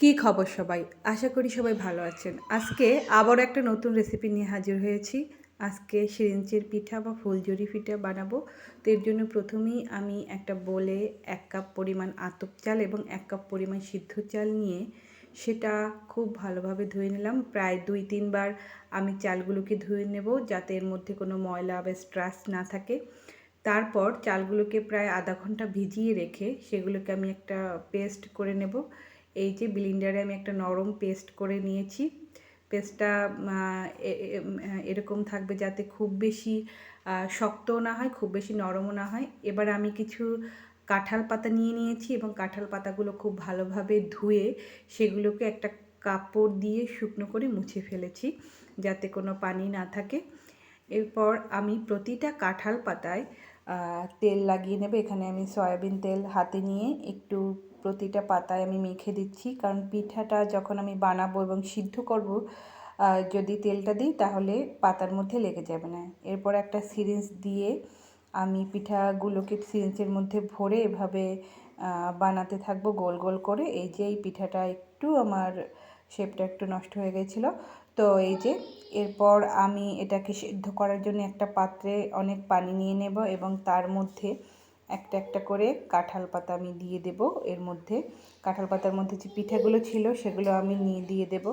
কী খবর সবাই? আশা করি সবাই ভালো আছেন। আজকে আবার একটা নতুন রেসিপি নিয়ে হাজির হয়েছি। আজকে সিরিঞ্চের পিঠা বা ফুলঝুরি পিঠা বানাবো। তো এর জন্য প্রথমেই আমি একটা বলে এক কাপ পরিমাণ আতপ চাল এবং এক কাপ পরিমাণ সিদ্ধ চাল নিয়ে সেটা খুব ভালোভাবে ধুয়ে নিলাম। প্রায় দুই, তিনবার আমি চালগুলোকে ধুয়ে নেব যাতে এর মধ্যে কোনো ময়লা বা স্ট্রাস না থাকে। তারপর চালগুলোকে প্রায় আধা ঘণ্টা ভিজিয়ে রেখে সেগুলোকে আমি একটা পেস্ট করে নেব। এই যে ব্লিন্ডারে আমি একটা নরম পেস্ট করে নিয়েছি। পেস্টটা এরকম থাকবে যাতে খুব বেশি শক্তও না হয়, খুব বেশি নরমও না হয়। এবার আমি কিছু কাঁঠাল পাতা নিয়ে নিয়েছি এবং কাঁঠাল পাতাগুলো খুব ভালোভাবে ধুয়ে সেগুলোকে একটা কাপড় দিয়ে শুকনো করে মুছে ফেলেছি যাতে কোনো পানি না থাকে। এরপর আমি প্রতিটা কাঁঠাল পাতায় তেল লাগিয়ে নেবে। এখানে আমি সয়াবিন তেল হাতে নিয়ে একটু প্রতিটা পাতায় আমি মেখে দিচ্ছি। কারণ পিঠাটা যখন আমি বানাবো এবং সিদ্ধ করব যদি তেলটা দিই তাহলে পাতার মধ্যে লেগে যাবে না। এরপর একটা সিরিঞ্জ দিয়ে আমি পিঠাগুলোকে সিরিঞ্জের মধ্যে ভরে এভাবে বানাতে থাকব গোল গোল করে। এই যে এই পিঠাটা একটু আমার শেপটা একটু নষ্ট হয়ে গেছিল। তো এই যে এরপর আমি এটাকে সেদ্ধ করার জন্য একটা পাত্রে অনেক পানি নিয়ে নেব এবং তার মধ্যে একটা একটা করে কাঁঠাল পাতা আমি দিয়ে দেব। এর মধ্যে কাঁঠাল পাতার মধ্যে যে পিঠেগুলো ছিল সেগুলো আমি নিয়ে দিয়ে দেব।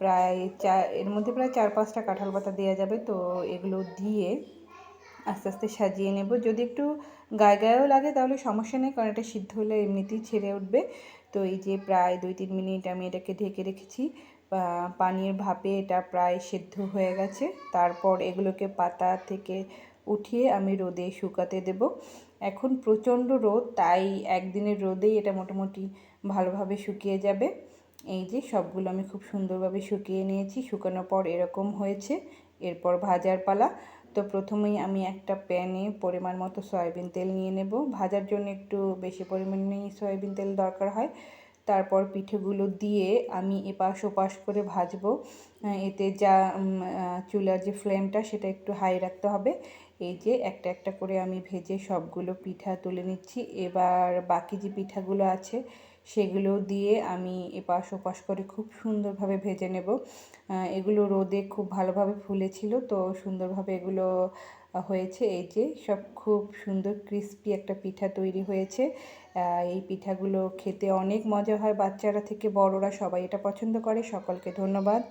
প্রায় চা এর মধ্যে প্রায় চার পাঁচটা কাঁঠাল পাতা দেওয়া যাবে, তো এগুলো দিয়ে আস্তে আস্তে সাজিয়ে নেব। যদি একটু গায়ে গায়েও লাগে তাহলে সমস্যা নেই, কারণ এটা সিদ্ধ হলে এমনিতেই ছেড়ে উঠবে। তো এই যে প্রায় দুই তিন মিনিট আমি এটাকে ঢেকে রেখেছি। পানির ভাপে এটা প্রায় সেদ্ধ হয়ে গেছে। তারপর এগুলোকে পাতা থেকে উঠিয়ে আমি রোদে শুকাতে দেব। এখন প্রচণ্ড রোদ, তাই একদিনের রোদেই এটা মোটামুটি ভালোভাবে শুকিয়ে যাবে। এই যে সবগুলো আমি খুব সুন্দরভাবে শুকিয়ে নিয়েছি, শুকানোর পর এরকম হয়েছে। এরপর ভাজার পালা। তো প্রথমেই আমি একটা প্যানে পরিমাণ মতো সয়াবিন তেল নিয়ে নেব। ভাজার জন্য একটু বেশি পরিমাণেই সয়াবিন তেল দরকার হয়। তারপর পিঠেগুলো দিয়ে আমি এপাশ ওপাশ করে ভাজবো। এতে যা চুলার যে ফ্লেমটা সেটা একটু হাই রাখতে হবে। এই যে একটা একটা করে আমি ভেজে সবগুলো পিঠা তুলে নিচ্ছি। এবার বাকি যে পিঠাগুলো আছে সেগুলো দিয়ে আমি এপাশ ওপাশ করে খুব সুন্দরভাবে ভেজে নেব। এগুলো রোদে খুব ভালোভাবে ফুলেছিল, তো সুন্দরভাবে এগুলো হয়েছে। এই যে সব খুব সুন্দর ক্রিস্পি একটা পিঠা তৈরি হয়েছে। এই পিঠাগুলো খেতে অনেক মজা হয় বাচ্চারা থেকে বড়রা, সবাই এটা পছন্দ করে। সকলকে ধন্যবাদ।